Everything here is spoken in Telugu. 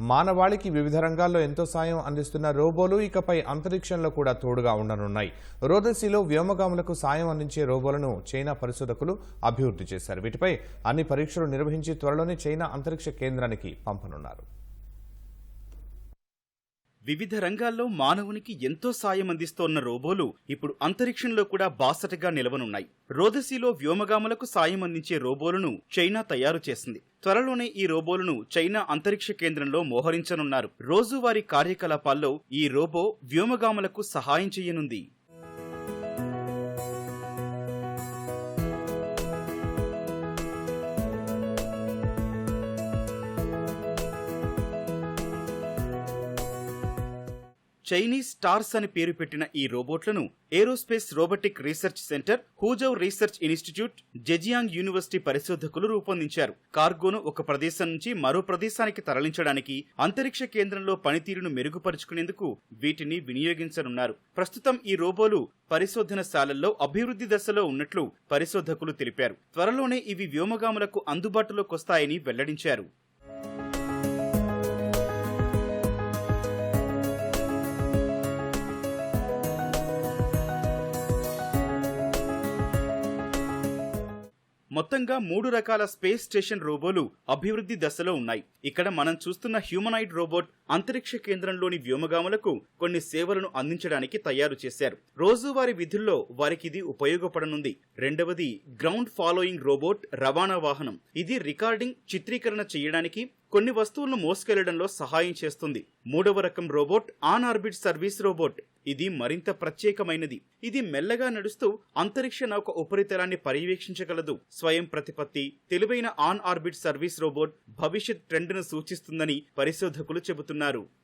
మానవాళికి వివిధ రంగాల్లో ఎంతో సాయం అందిస్తున్న రోబోలు ఇకపై అంతరిక్షంలో కూడా తోడుగా ఉండనున్నాయి. రోదసిలో వ్యోమగాములకు సాయం అందించే రోబోలను చైనా పరిశోధకులు అభివృద్ధి చేశారు. వీటిపై అన్ని పరీక్షలు నిర్వహించి త్వరలోనే చైనా అంతరిక్ష కేంద్రానికి పంపనున్నారు. వివిధ రంగాల్లో మానవునికి ఎంతో సాయం అందిస్తోన్న రోబోలు ఇప్పుడు అంతరిక్షంలో కూడా బాసటగా నిలవనున్నాయి. రోదసీలో వ్యోమగాములకు సాయం అందించే రోబోలను చైనా తయారు చేసింది. త్వరలోనే ఈ రోబోలను చైనా అంతరిక్ష కేంద్రంలో మోహరించనున్నారు. రోజువారీ కార్యకలాపాల్లో ఈ రోబో వ్యోమగాములకు సహాయం చేయనుంది. చైనీస్ స్టార్స్ అని పేరు పెట్టిన ఈ రోబోట్లను aerospace robotic research centre Huzhou research institute Zhejiang university పరిశోధకులు రూపొందించారు. కార్గోను ఒక ప్రదేశం నుంచి మరో ప్రదేశానికి తరలించడానికి అంతరిక్ష కేంద్రంలో పనితీరును మెరుగుపరుచుకునేందుకు వీటిని వినియోగించనున్నారు. ప్రస్తుతం ఈ రోబోలు పరిశోధనశాలల్లో అభివృద్ధి దశలో ఉన్నట్లు పరిశోధకులు తెలిపారు. త్వరలోనే ఇవి వ్యోమగాములకు అందుబాటులోకొస్తాయని వెల్లడించారు. మొత్తంగా మూడు రకాల స్పేస్ స్టేషన్ రోబోలు అభివృద్ధి దశలో ఉన్నాయి. ఇక్కడ మనం చూస్తున్న హ్యూమనాయిడ్ రోబోట్ అంతరిక్ష కేంద్రంలోని వ్యోమగాములకు కొన్ని సేవలను అందించడానికి తయారు చేశారు. రోజువారీ విధుల్లో వారికి ఇది ఉపయోగపడనుంది. రెండవది గ్రౌండ్ ఫాలోయింగ్ రోబోట్ రవాణా వాహనం. ఇది రికార్డింగ్ చిత్రీకరణ చేయడానికి కొన్ని వస్తువులను మోసుకెళ్ళడంలో సహాయం చేస్తుంది. మూడవ రకం robot on orbit service robot. ఇది మరింత ప్రత్యేకమైనది. ఇది మెల్లగా నడుస్తూ అంతరిక్ష నౌక ఉపరితలాన్ని పర్యవేక్షించగలదు. స్వయం ప్రతిపత్తి తెలివైన ఆన్ ఆర్బిట్ సర్వీస్ రోబోట్ భవిష్యత్ ట్రెండ్ను సూచిస్తుందని పరిశోధకులు చెబుతున్నారు.